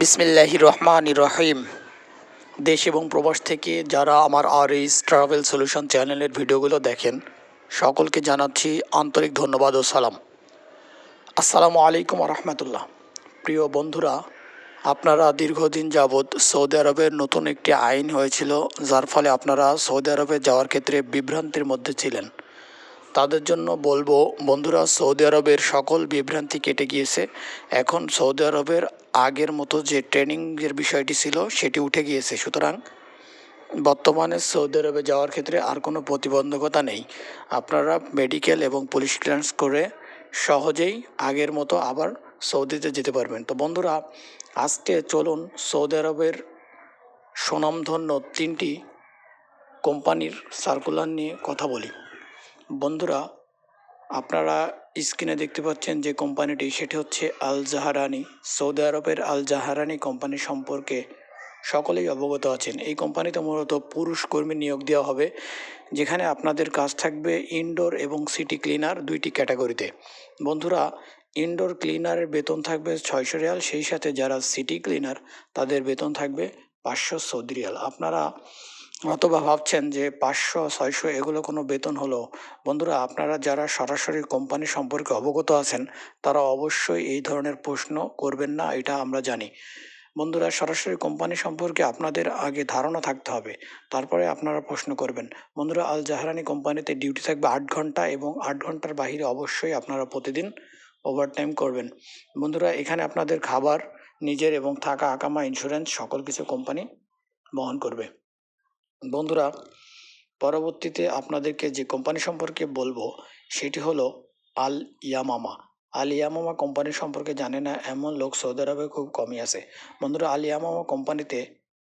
বিসমিল্লাহি রহমান রহিম দেশ এবং প্রবাস থেকে যারা আমার আর এইস ট্রাভেল সলিউশন চ্যানেলের ভিডিওগুলো দেখেন, সকলকে জানাচ্ছি আন্তরিক ধন্যবাদ ও সালাম। আসসালামু আলাইকুম রহমতুল্লাহ প্রিয় বন্ধুরা, আপনারা দীর্ঘদিন যাবৎ সৌদি আরবের নতুন একটি আইন হয়েছিল, যার ফলে আপনারা সৌদি আরবে যাওয়ার ক্ষেত্রে বিভ্রান্তির মধ্যে ছিলেন। তাদের জন্য বলব, বন্ধুরা, সৌদি আরবের সকল বিভ্রান্তি কেটে গিয়েছে। এখন সৌদি আরবের আগের মতো যে ট্রেনিংয়ের বিষয়টি ছিল, সেটি উঠে গিয়েছে। সুতরাং বর্তমানে সৌদি আরবে যাওয়ার ক্ষেত্রে আর কোনো প্রতিবন্ধকতা নেই। আপনারা মেডিকেল এবং পুলিশ ক্লিয়ারেন্স করে সহজেই আগের মতো আবার সৌদিতে যেতে পারবেন। তো বন্ধুরা, আজকে চলুন সৌদি আরবের সুনামধন্য তিনটি কোম্পানির সার্কুলার নিয়ে কথা বলি। বন্ধুরা, আপনারা স্ক্রিনে দেখতে পাচ্ছেন যে কোম্পানিটি, সেটি হচ্ছে আল জাহারানি। সৌদি আরবের আল জাহারানি কোম্পানি সম্পর্কে সকলেই অবগত আছেন। এই কোম্পানিতে মূলত পুরুষ কর্মী নিয়োগ দেওয়া হবে, যেখানে আপনাদের কাজ থাকবে ইনডোর এবং সিটি ক্লিনার দুইটি ক্যাটাগরিতে। বন্ধুরা, ইনডোর ক্লিনারের বেতন থাকবে ছয়শো রিয়াল, সেই সাথে যারা সিটি ক্লিনার, তাদের বেতন থাকবে পাঁচশো সৌদি রিয়াল। আপনারা অথবা ভাবছেন যে পাঁচশো, ছয়শো এগুলো কোনো বেতন হলো। বন্ধুরা, আপনারা যারা সরাসরি কোম্পানি সম্পর্কে অবগত আছেন, তারা অবশ্যই এই ধরনের প্রশ্ন করবেন না, এটা আমরা জানি। বন্ধুরা, সরাসরি কোম্পানি সম্পর্কে আপনাদের আগে ধারণা থাকতে হবে, তারপরে আপনারা প্রশ্ন করবেন। বন্ধুরা, আল জাহারানি কোম্পানিতে ডিউটি থাকবে আট ঘণ্টা এবং আট ঘণ্টার বাহিরে অবশ্যই আপনারা প্রতিদিন ওভারটাইম করবেন। বন্ধুরা, এখানে আপনাদের খাবার, নিজের এবং থাকা আকামা ইন্স্যুরেন্স সকল কিছু কোম্পানি বহন করবে। বন্ধুরা, পরবর্তীতে আপনাদেরকে যে কোম্পানি সম্পর্কে বলব, সেটি হলো আল ইয়ামামা। আল ইয়ামামা কোম্পানি সম্পর্কে জানে না, এমন লোক সৌদি আরবে খুব কমই আছে। বন্ধুরা, আল ইয়ামামা কোম্পানিতে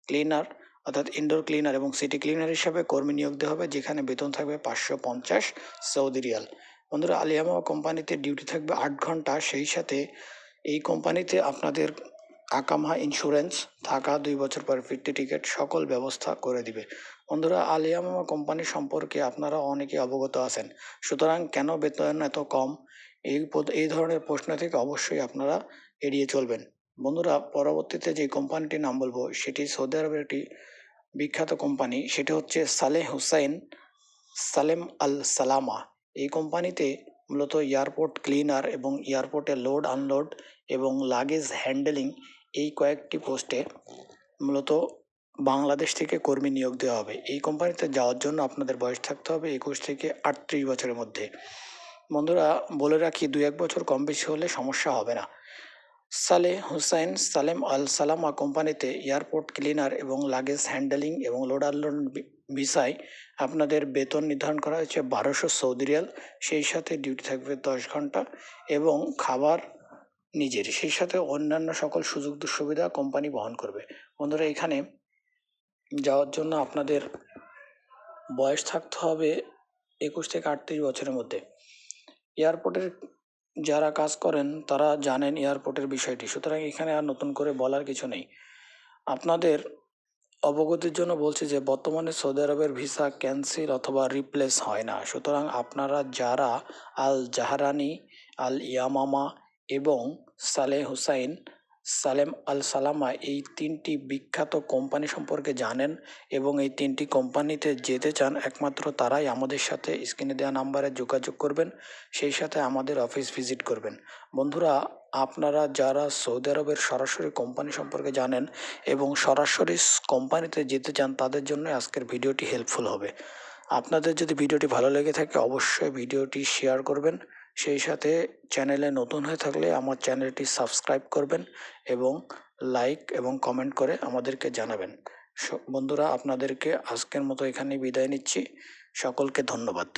ক্লিনার অর্থাৎ ইনডোর ক্লিনার এবং সিটি ক্লিনার হিসাবে কর্মী নিয়োগ দেওয়া হবে, যেখানে বেতন থাকবে পাঁচশো পঞ্চাশ সৌদি রিয়াল। বন্ধুরা, আল ইয়ামামা কোম্পানিতে ডিউটি থাকবে আট ঘণ্টা। সেই সাথে এই কোম্পানিতে আপনাদের আকামা ইন্স্যুরেন্স থাকা দুই বছর পর ফিরতি টিকিট সকল ব্যবস্থা করে দিবে। বন্ধুরা আলিয়ামামা কোম্পানি সম্পর্কে আপনারা অনেকে অবগত আছেন। সুতরাং কেন বেতন এত কম? এই এই ধরনের প্রশ্ন থেকে অবশ্যই আপনারা এড়িয়ে চলবেন। বন্ধুরা, পরবর্তীতে যে কোম্পানিটির নাম বলব, সেটি সৌদি আরবের একটি বিখ্যাত কোম্পানি সেটি হচ্ছে সালেহ হুসাইন, সালেম আল সালামা। এই কোম্পানিতে মূলত এয়ারপোর্ট ক্লিনার এবং এয়ারপোর্টে লোড আনলোড এবং লাগেজ হ্যান্ডেলিং এই কয়েকটি পোস্টে মূলত বাংলাদেশ থেকে কর্মী নিয়োগ দেওয়া হবে। এই কোম্পানিতে যাওয়ার জন্য আপনাদের বয়স থাকতে হবে একুশ থেকে আটত্রিশ বছরের মধ্যে। বন্ধুরা, বলে রাখি দু এক বছর কম বেশি হলে সমস্যা হবে না। সালে হুসাইন, সালেম আল সালামা কোম্পানিতে এয়ারপোর্ট ক্লিনার এবং লাগেজ হ্যান্ডেলিং এবং লোড আনলোড ভিসায় আপনাদের বেতন নির্ধারণ করা হয়েছে বারোশো সৌদি রিয়াল। সেই সাথে ডিউটি থাকবে দশ ঘণ্টা এবং খাবার নিজের, সেই সাথে অন্যান্য সকল সুযোগ সুবিধা কোম্পানি বহন করবে। বন্ধুরা, এখানে যাওয়ার জন্য আপনাদের বয়স থাকতে হবে একুশ থেকে আটত্রিশ বছরের মধ্যে। এয়ারপোর্টের যারা কাজ করেন, তারা জানেন এয়ারপোর্টের বিষয়টি। সুতরাং এখানে আর নতুন করে বলার কিছু নেই। আপনাদের অবগতির জন্য বলছি যে, বর্তমানে সৌদি আরবের ভিসা ক্যান্সেল অথবা রিপ্লেস হয় না। সুতরাং আপনারা যারা আল জাহারানি আল ইয়ামামা এবং সালেহ হুসাইন, সালেম আল সালামা এই তিনটি বিখ্যাত কোম্পানি সম্পর্কে জানেন এবং এই তিনটি কোম্পানিতে যেতে চান, একমাত্র তারাই আমাদের সাথে স্ক্রিনে দেওয়া নাম্বারে যোগাযোগ করবেন, সেই সাথে আমাদের অফিস ভিজিট করবেন। বন্ধুরা, আপনারা যারা সৌদি আরবের সরাসরি কোম্পানি সম্পর্কে জানেন এবং সরাসরি কোম্পানিতে যেতে চান, তাদের জন্য আজকের ভিডিওটি হেল্পফুল হবে। আপনাদের যদি ভিডিওটি ভালো লেগে থাকে, অবশ্যই ভিডিওটি শেয়ার করবেন। সেই সাথে চ্যানেলে নতুন হয়ে থাকলে আমার চ্যানেলটি সাবস্ক্রাইব করবেন এবং লাইক এবং কমেন্ট করে আমাদেরকে জানাবেন। বন্ধুরা, আপনাদেরকে আজকের মতো এখানেই বিদায় নিচ্ছি। সকলকে ধন্যবাদ।